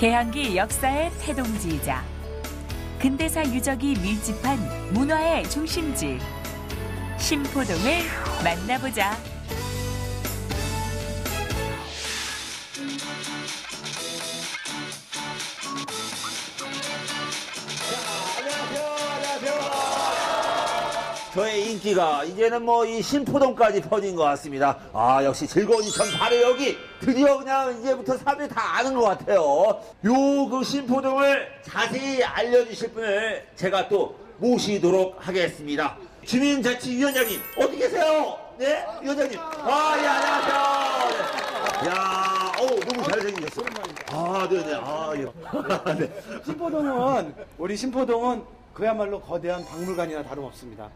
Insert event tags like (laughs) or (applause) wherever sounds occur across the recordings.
개항기 역사의 태동지이자 근대사 유적이 밀집한 문화의 중심지 신포동을 만나보자. 저의 인기가 이제는 뭐 이 신포동까지 퍼진 것 같습니다. 아 역시 즐거운 이천 바로 여기 드디어 그냥 이제부터 사람들이 다 아는 것 같아요. 요 그 신포동을 자세히 알려주실 분을 제가 또 모시도록 하겠습니다. 주민자치위원장님 어디 계세요? 네 위원장님. 아예 안녕하세요. 네. 야, 어 너무 잘생기셨어. 아 네네. 아 예. (laughs) 네. 신포동은 우리 신포동은 그야말로 거대한 박물관이나 다름없습니다.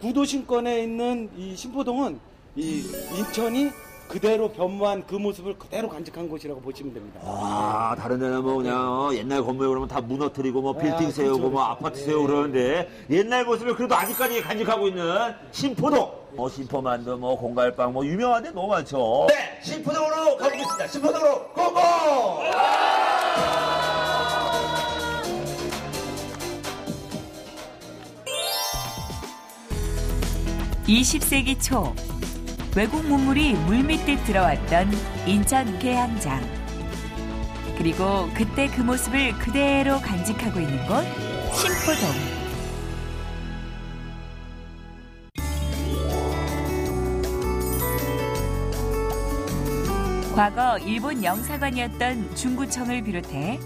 구도심권에 있는 이 신포동은 이 인천이 그대로 변모한 그 모습을 그대로 간직한 곳이라고 보시면 됩니다. 아, 다른 데는 뭐 그냥 옛날 건물 그러면 다 무너뜨리고 뭐 빌딩 그렇죠, 세우고 뭐 그렇죠. 아파트 세우고 그러는데 옛날 모습을 그래도 아직까지 간직하고 있는 신포동. 뭐 신포만두, 뭐 공갈빵, 뭐 유명한 데 너무 많죠. 네, 신포동으로 가보겠습니다. 신포동으로 고고! 20세기 초 외국 문물이 물밀듯 들어왔던 인천 계양장. 그리고 그때 그 모습을 그대로 간직하고 있는 곳 신포동. 과거 일본 영사관이었던 중구청을 비롯해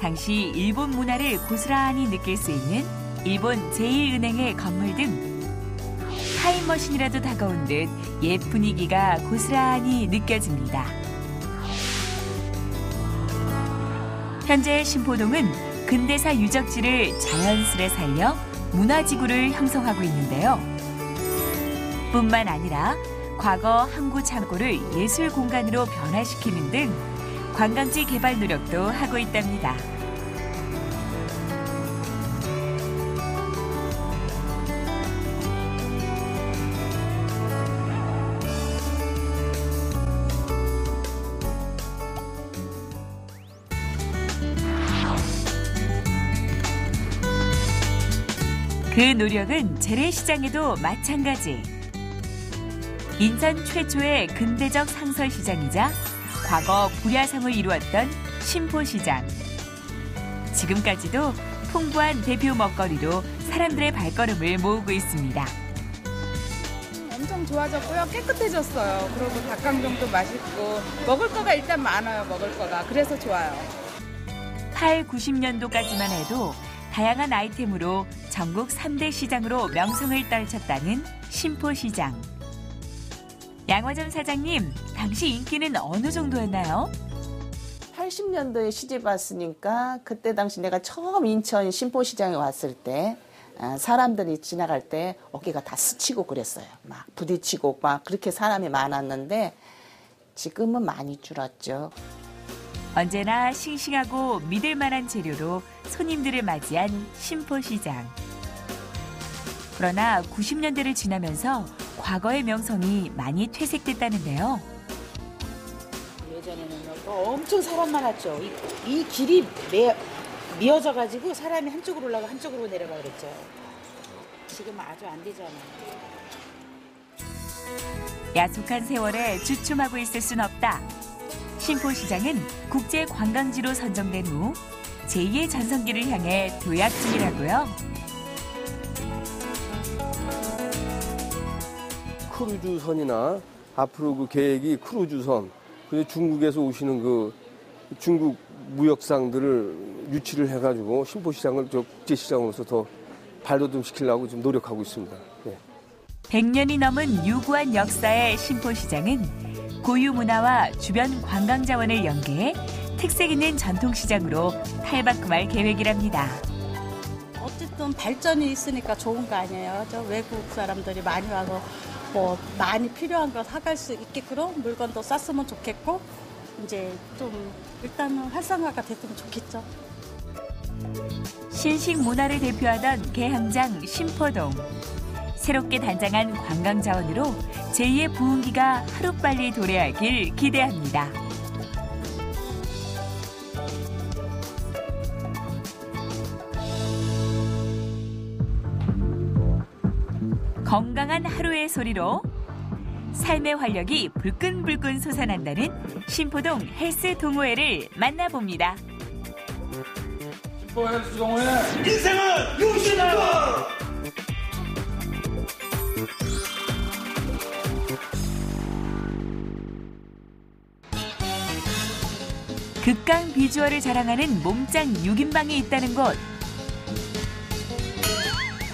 당시 일본 문화를 고스란히 느낄 수 있는 일본 제1은행의 건물 등 타임머신이라도 다가온 듯 옛 분위기가 고스란히 느껴집니다. 현재 신포동은 근대사 유적지를 자연스레 살려 문화지구를 형성하고 있는데요. 뿐만 아니라 과거 항구 창고를 예술 공간으로 변화시키는 등 관광지 개발 노력도 하고 있답니다. 그 노력은 재래시장에도 마찬가지. 인천 최초의 근대적 상설시장이자 과거 불야성을 이루었던 신포시장. 지금까지도 풍부한 대표 먹거리로 사람들의 발걸음을 모으고 있습니다. 엄청 좋아졌고요. 깨끗해졌어요. 그리고 닭강정도 맛있고 먹을 거가 일단 많아요. 먹을 거가. 그래서 좋아요. 8, 90년도까지만 해도 다양한 아이템으로 전국 3대 시장으로 명성을 떨쳤다는 신포시장. 양화점 사장님, 당시 인기는 어느 정도였나요? 80년도에 시집 왔으니까 그때 당시 내가 처음 인천 신포시장에 왔을 때 아, 사람들이 지나갈 때 어깨가 다 스치고 그랬어요. 막 부딪히고 막 그렇게 사람이 많았는데 지금은 많이 줄었죠. 언제나 싱싱하고 믿을 만한 재료로 손님들을 맞이한 신포시장. 그러나 90년대를 지나면서 과거의 명성이 많이 퇴색됐다는데요. 예전에는 뭐 엄청 사람 많았죠. 이, 이 길이 매, 미어져 가지고 사람이 한쪽으로 올라가 한쪽으로 내려가 그랬죠. 지금은 아주 안 되잖아요. 야속한 세월에 주춤하고 있을 순 없다. 신포시장은 국제 관광지로 선정된 후 제2의 전성기를 향해 도약 중이라고요. 크루즈선이나 앞으로 그 계획이 크루즈선, 그리고 중국에서 오시는 그 중국 무역상들을 유치를 해가지고 신포시장을 저 국제시장으로서 더 발돋움 시키려고 지금 노력하고 있습니다. 예. 100년이 넘은 유구한 역사의 신포시장은 고유 문화와 주변 관광 자원을 연계해 특색 있는 전통시장으로 탈바꿈할 계획이랍니다. 어쨌든 발전이 있으니까 좋은 거 아니에요. 저 외국 사람들이 많이 와서 뭐 많이 필요한 거 사갈 수 있게끔 물건도 쌌으면 좋겠고 이제 좀 일단은 활성화가 됐으면 좋겠죠. 신식 문화를 대표하던 개항장 신포동. 새롭게 단장한 관광 자원으로 제2의 부흥기가 하루빨리 도래하길 기대합니다. 건강한 하루의 소리로 삶의 활력이 불끈불끈 솟아난다는 신포동 헬스 동호회를 만나봅니다. 인생은 욕심이다! 극강 비주얼을 자랑하는 몸짱 6인방이 있다는 곳.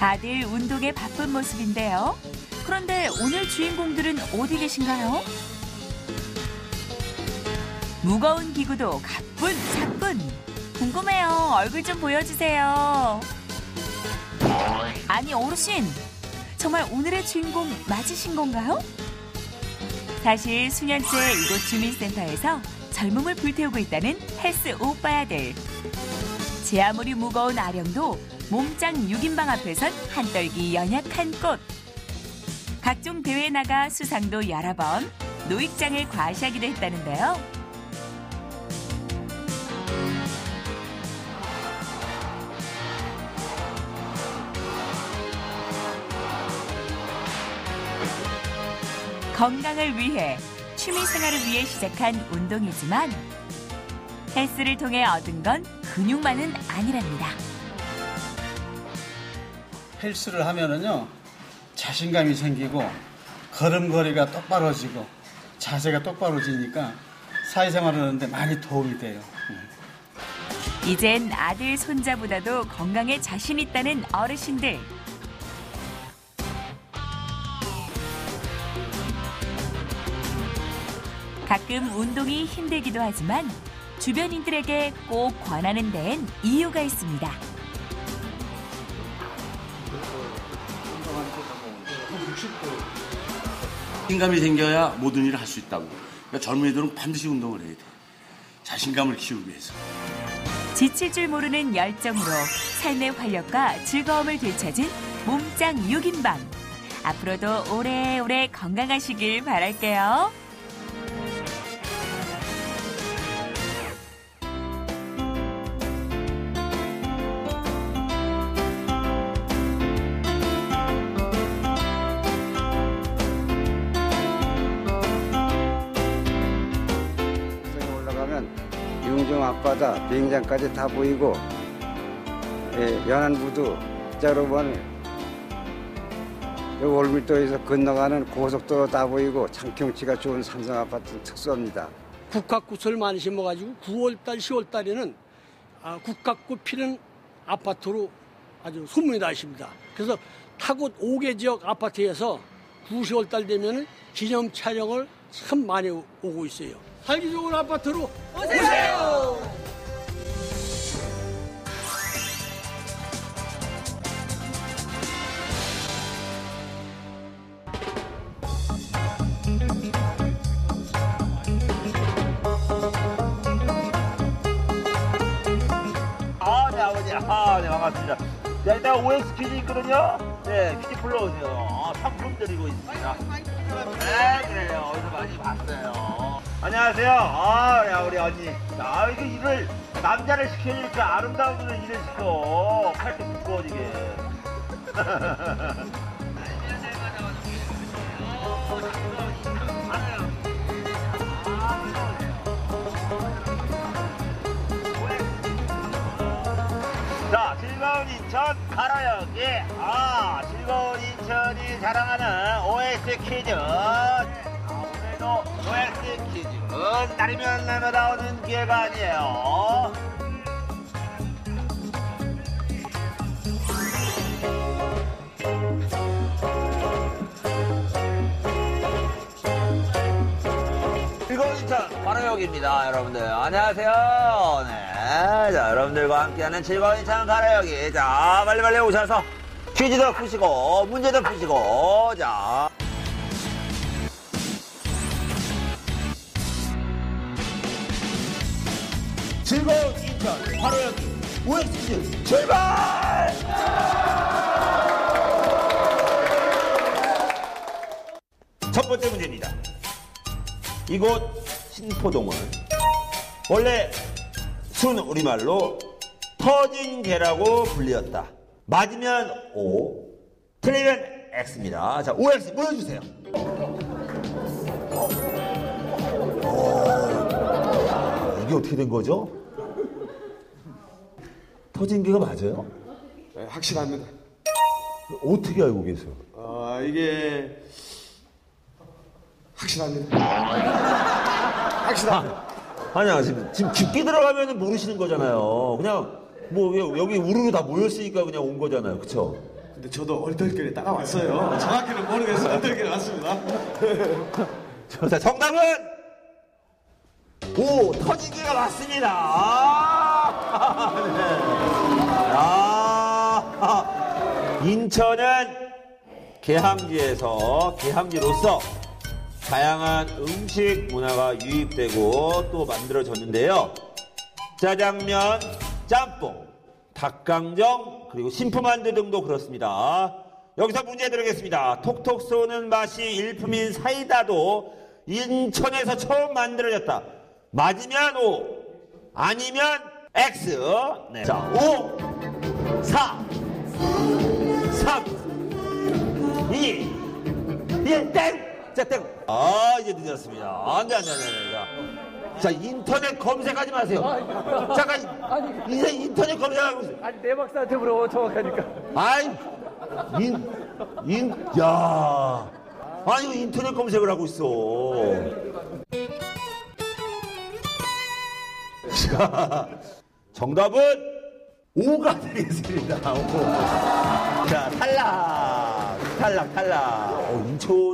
다들 운동에 바쁜 모습인데요. 그런데 오늘 주인공들은 어디 계신가요? 무거운 기구도 가뿐 차뿐. 궁금해요. 얼굴 좀 보여주세요. 아니 어르신, 정말 오늘의 주인공 맞으신 건가요? 사실 수년째 이곳 주민센터에서 젊음을 불태우고 있다는 헬스 오빠야들. 제 아무리 무거운 아령도 몸짱 6인방 앞에선 한떨기 연약한 꽃. 각종 대회 나가 수상도 여러 번, 노익장을 과시하기도 했다는데요. 건강을 위해 취미 생활을 위해 시작한 운동이지만 헬스를 통해 얻은 건 근육만은 아니랍니다. 헬스를 하면은요 자신감이 생기고 걸음걸이가 똑바로지고 자세가 똑바로지니까 사회생활을 하는데 많이 도움이 돼요. 이젠 아들 손자보다도 건강에 자신 있다는 어르신들. 가끔 운동이 힘들기도 하지만 주변인들에게 꼭 권하는 데엔 이유가 있습니다. 자신감이 생겨야 모든 일을 할 수 있다고. 그러니까 젊은이들은 반드시 운동을 해야 돼. 자신감을 키우기 위해서. 지칠 줄 모르는 열정으로 삶의 활력과 즐거움을 되찾은 몸짱 6인방. 앞으로도 오래오래 건강하시길 바랄게요. 앞바다 비행장까지 다 보이고 예, 연안부두 여기 올밀도에서 건너가는 고속도로 다 보이고 창경치가 좋은 삼성 아파트 특수입니다. 국화꽃을 많이 심어가지고 9월달, 10월달에는 아, 국화꽃 피는 아파트로 아주 소문이 나십니다. 그래서 타곳 5개 지역 아파트에서 9, 10월달 되면 기념 촬영을 참 많이 오- 오고 있어요. 살기 좋은 아파트로 오세요! 아, 퀴즈 있거든요. 네, 퀴즈 불러오세요. 어, 상품 드리고 있습니다. 네, 그래요. 어디서 많이 봤어요. 안녕하세요. 아, 야, 우리 언니. 자, 이거 일을, 남자를 시켜주니까 아름다운 분을 일을 시켜. 팔뚝 두꺼워지게. 자, 가로역이 아, 즐거운 인천이 자랑하는 OS 퀴즈. 아, 오늘도 OS 퀴즈는 날이면 날마다 오는 기회가 아니에요. 즐거운 인천 가로역입니다, 여러분들. 안녕하세요. 네. 자, 여러분들과 함께하는 즐거운 인천 가로역이. 자, 빨리빨리 오셔서 퀴즈도 푸시고, 문제도 푸시고, 자. 즐거운 인천 가로역이. OX 퀴즈 출발! 첫 번째 문제입니다. 이곳 신포동은 원래 순 우리말로 터진 개라고 불리었다. 맞으면 O, 틀리면 X입니다. 자, OX 보여주세요. 어, 이게 어떻게 된 거죠? 터진 게가 맞아요? 네, 확실합니다. 어떻게 알고 계세요? 어, 이게 확실합니다. 확실합니다. 아니야, 지금, 지금 깊게 들어가면 모르시는 거잖아요. 그냥, 뭐, 여- 여기 우르르 다 모였으니까 그냥 온 거잖아요. 그쵸? 근데 저도 얼떨결에 따라왔어요. 정확히는 모르겠어요. 얼떨결에 왔습니다. (laughs) 자, 정답은 오 터지기가 맞습니다. 아, 네. 아, 인천은 개항지에서 개항지로서 다양한 음식 문화가 유입되고 또 만들어졌는데요. 짜장면, 짬뽕, 닭강정, 그리고 신품만두 등도 그렇습니다. 여기서 문제 드리겠습니다. 톡톡 쏘는 맛이 일품인 사이다도 인천에서 처음 만들어졌다. 맞으면 O, 아니면 X. 네. 자, 5, 4, 3, 2, 1, 땡! 자, 땡! 아, 이제 늦었습니다. 안 돼, 안 돼, 안 돼, 안 돼. 자, 인터넷 검색하지 마세요. 잠깐, 이제 인터넷 검색하고 있어요. 아니 내 박사한테 물어봐 정확하니까. 아이, 인, 인, 야. 아니, 이거 인터넷 검색을 하고 있어. 자, 정답은 5가 되겠습니다. 5. 자, 탈락. 탈락, 탈락. 어, 인천의 그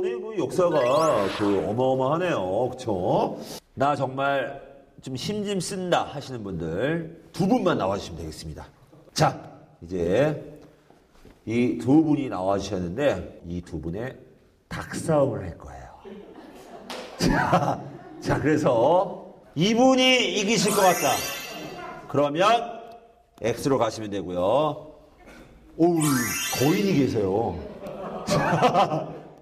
역사가 그 어마어마하네요. 그쵸? 나 정말 좀 힘 좀 쓴다 하시는 분들 두 분만 나와주시면 되겠습니다. 자, 이제 이 두 분이 나와주셨는데 이 두 분의 닭싸움을 할 거예요. 자, 자, 그래서 이분이 이기실 것 같다. 그러면 X로 가시면 되고요. 오, 우리 거인이 계세요.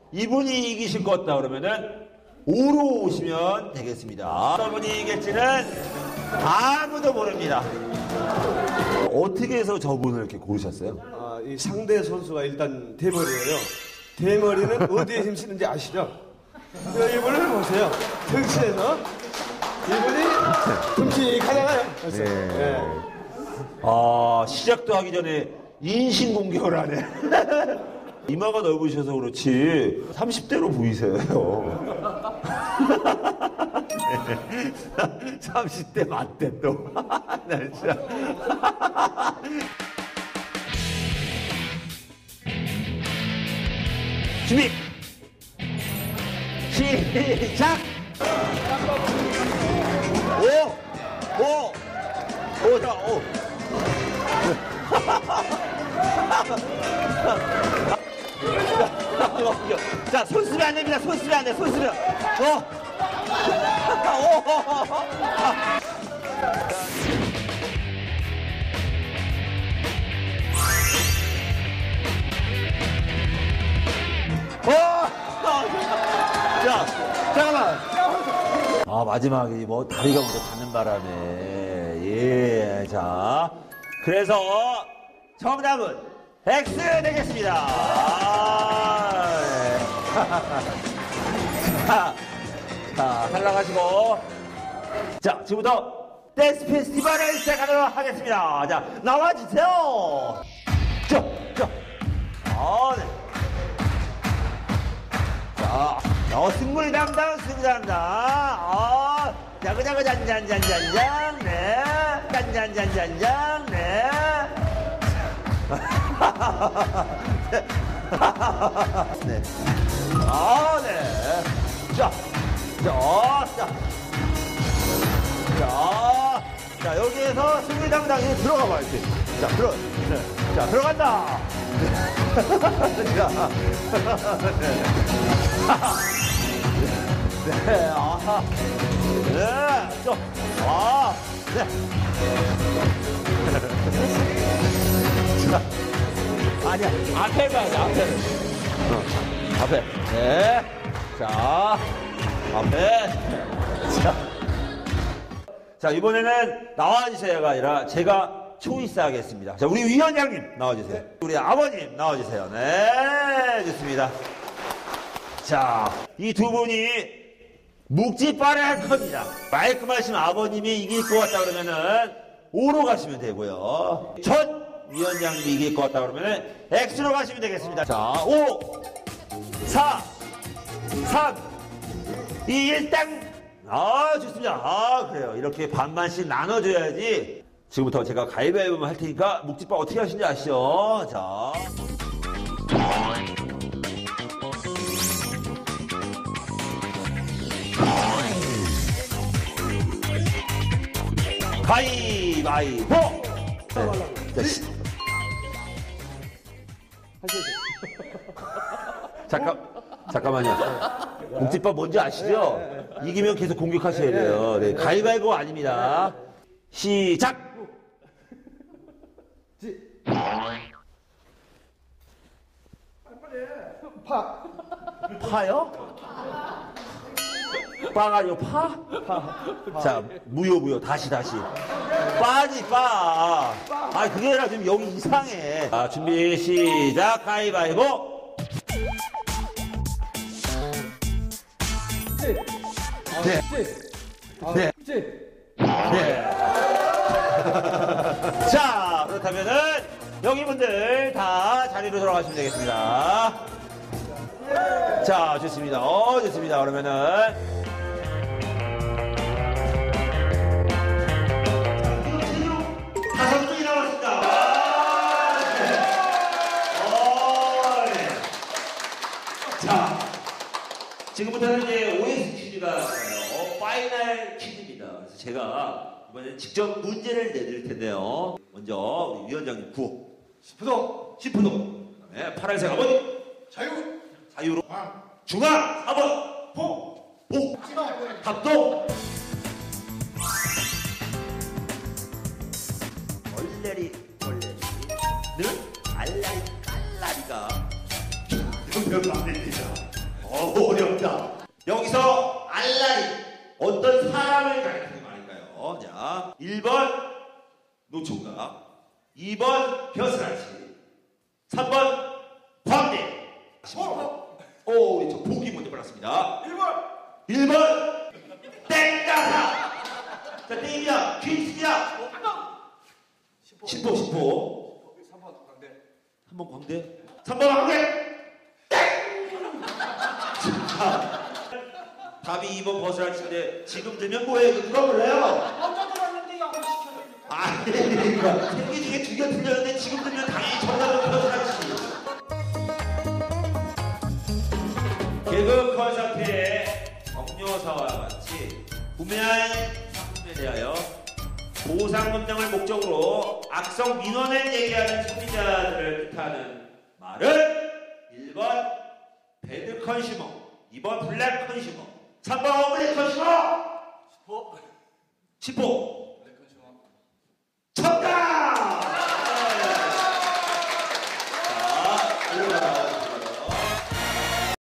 자, 이분이 이기실 것 같다 그러면은 5로 오시면 되겠습니다. 어떤 분이 이길지는 아무도 모릅니다. 어떻게 해서 저분을 이렇게 고르셨어요? 아, 이 상대 선수가 일단 대머리예요. 대머리는 (laughs) 어디에 힘쓰는지 아시죠? 자, 이분을 보세요. 등치에서 이분이 듬직하잖아요. 그래서 네. 아, 시작도 하기 전에 인신 공격을 하네. 이마가 넓으셔서 그렇지 30대로 보이세요. (laughs) 30대 맞대 또. (laughs) 나 진짜. 준비. 시작. 오, 오, 오, 자, 오. (laughs) 자, 손 쓰면 안 됩니다. 손 쓰면 안 돼. 손 쓰면. 어. 오. 어. 자, 잠깐만. 아, 마지막에 뭐 다리가 먼저 닿는 바람에. 예, 자. 그래서 정답은 X 되겠습니다. 아, 네. (laughs) 자, 자, 탈락하시고. 자, 지금부터 댄스 페스티벌을 시작하도록 하겠습니다. 자, 나와주세요. 저, 저. 아, 네. 자, 어, 승물 담당, 승물 담당. 아, 자그자그 잔잔잔잔잔, 네. 잔잔잔잔잔, 네. 네. 아, 네. 자, 자, 자. 자, 자, 여기에서 승리 담당이 들어가 봐야지. 자, 들어, 네. 자, 들어간다. (laughs) 자, 네. 네, 아하. 네, 좀, 아, 네. 자, 아니야, 앞에 돼, 앞에. 어, 앞에. 네. 자, 앞에. 자. 자, 이번에는 나와주세요가 아니라 제가 초이스 하겠습니다. 자, 우리 위원장님 나와주세요. 우리 아버님 나와주세요. 네, 좋습니다. 자, 이 두 분이 묵찌빠를 할 겁니다. 말끔하신 아버님이 이길 것 같다 그러면은 O로 가시면 되고요. 전 이길 것 같다 그러면은 X로 가시면 되겠습니다. 자, 5, 4, 3, 2, 1, 땅! 아, 좋습니다. 아, 그래요. 이렇게 반반씩 나눠줘야지. 지금부터 제가 가위바위보만 할 테니까 묵찌빠 어떻게 하시는지 아시죠? 자. 가위바위보! 네. 자, 시- (laughs) 잠깐, 잠깐만요. 묵찌밥 뭔지 아시죠? 이기면 계속 공격하셔야 돼요. 네, 가위바위보 아닙니다. 시작! 파. 파요? 빠가 아니고 파? 자, 무효, 무효. 다시, 다시. 빠지, 빠. 아, 그게 아니라 지금 여기 이상해. 자, 준비, 시작. 가위바위보. 네. 네. 네. (laughs) 자, 그렇다면은 여기 분들 다 자리로 돌아가시면 되겠습니다. 자, 좋습니다. 어, 좋습니다. 그러면은 다섯 분이. 와, 네. 어, 네. 자, 지금부터는 이제 OS 퀴즈가 나와요. 파이널 퀴즈입니다. 그래서 제가 이번에 직접 문제를 내드릴 텐데요. 먼저 우리 위원장님 구호. 시푸동. 시푸동. 그다음에 파란색 아버님. 자유. 자유로. 중앙. 4번. 포. 보. 합동. 얼레리 얼레리. 늘 알라리 깔라리가 명명 안 됩니다. 어, 어렵다. 여기서 알라리 어떤 사람을 가리키는 말일까요? 자, 1번 노총각, 2번 벼슬아치, 3번 광대. 오, 우리 저 보기 먼저 받았습니다. 1번! 1번! 땡가사! 자, 땡입니다. 퀴즈입니다. 10호, 10호. 3번 광대. 3번 광대. 3번 광대! 자, 답이 2번 버스라치인데 지금 들면 뭐예요? 누가 몰라요? 아니, 그러니까 세개 중에 두 개 틀렸는데 지금 들면 당연히 정답은 버스라치. 개그 콘서트의 정여사와 같이 구매할 상품에 대하여 보상 검정을 목적으로 악성 민원을 얘기하는 소비자들을 뜻하는 말은 1번 배드 컨슈머, 2번 블랙 컨슈머, 3번 블랙 컨슈머, 10호, 10호. 첫 단!